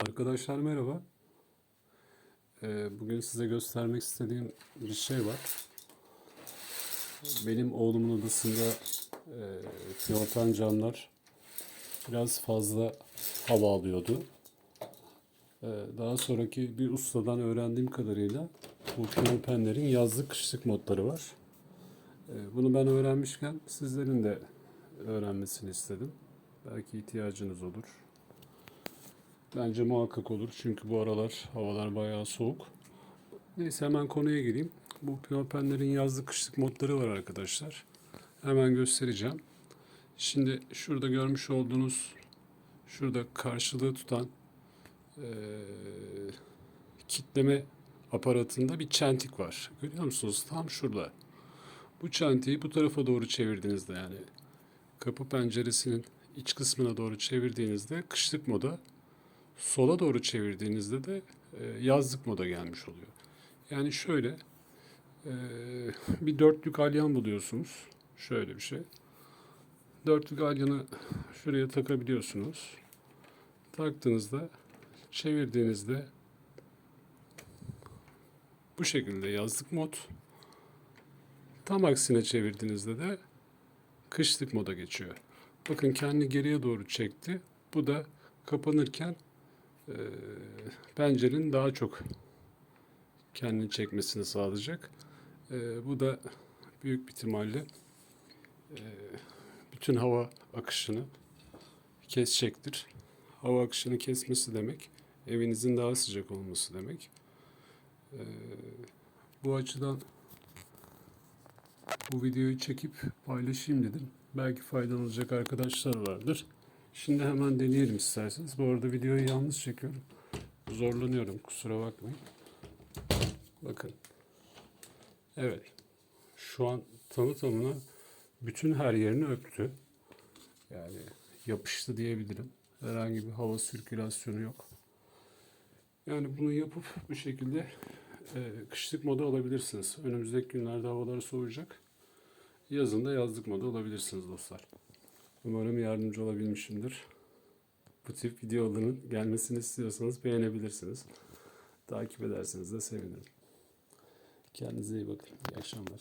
Arkadaşlar merhaba. Ee, bugün size göstermek istediğim bir şey var. Benim oğlumun odasında e, piyotan camlar biraz fazla hava alıyordu. Ee, daha sonraki bir ustadan öğrendiğim kadarıyla bu piyopenlerin yazlık kışlık modları var. Ee, bunu ben öğrenmişken sizlerin de öğrenmesini istedim. Belki ihtiyacınız olur. Bence muhakkak olur çünkü bu aralar havalar bayağı soğuk. Neyse hemen konuya gireyim. Bu piyopenlerin yazlık kışlık modları var arkadaşlar. Hemen göstereceğim. Şimdi şurada görmüş olduğunuz şurada karşılığı tutan eee, kitleme aparatında bir çentik var. Görüyor musunuz? Tam şurada. Bu çentiği bu tarafa doğru çevirdiğinizde yani kapı penceresinin iç kısmına doğru çevirdiğinizde kışlık moda sola doğru çevirdiğinizde de e, yazlık moda gelmiş oluyor. Yani şöyle e, bir dörtlük alyan buluyorsunuz. Şöyle bir şey. Dörtlük alyanı şuraya takabiliyorsunuz. Taktığınızda çevirdiğinizde bu şekilde yazlık mod. Tam aksine çevirdiğinizde de kışlık moda geçiyor. Bakın kendi geriye doğru çekti. Bu da kapanırken e, pencerenin daha çok kendini çekmesini sağlayacak. E, bu da büyük bir ihtimalle e, bütün hava akışını kesecektir. Hava akışını kesmesi demek evinizin daha sıcak olması demek. E, bu açıdan bu videoyu çekip paylaşayım dedim. Belki faydalanacak arkadaşlar vardır. Şimdi hemen deneyelim isterseniz. Bu arada videoyu yalnız çekiyorum. Zorlanıyorum kusura bakmayın. Bakın. Evet. Şu an tamı tamına bütün her yerini öptü. Yani yapıştı diyebilirim. Herhangi bir hava sirkülasyonu yok. Yani bunu yapıp bu şekilde e, kışlık moda alabilirsiniz. Önümüzdeki günlerde havalar soğuyacak. Yazın da yazlık moda alabilirsiniz dostlar. Umarım yardımcı olabilmişimdir. Bu tip videoların gelmesini istiyorsanız beğenebilirsiniz. Takip ederseniz de sevinirim. Kendinize iyi bakın. İyi akşamlar.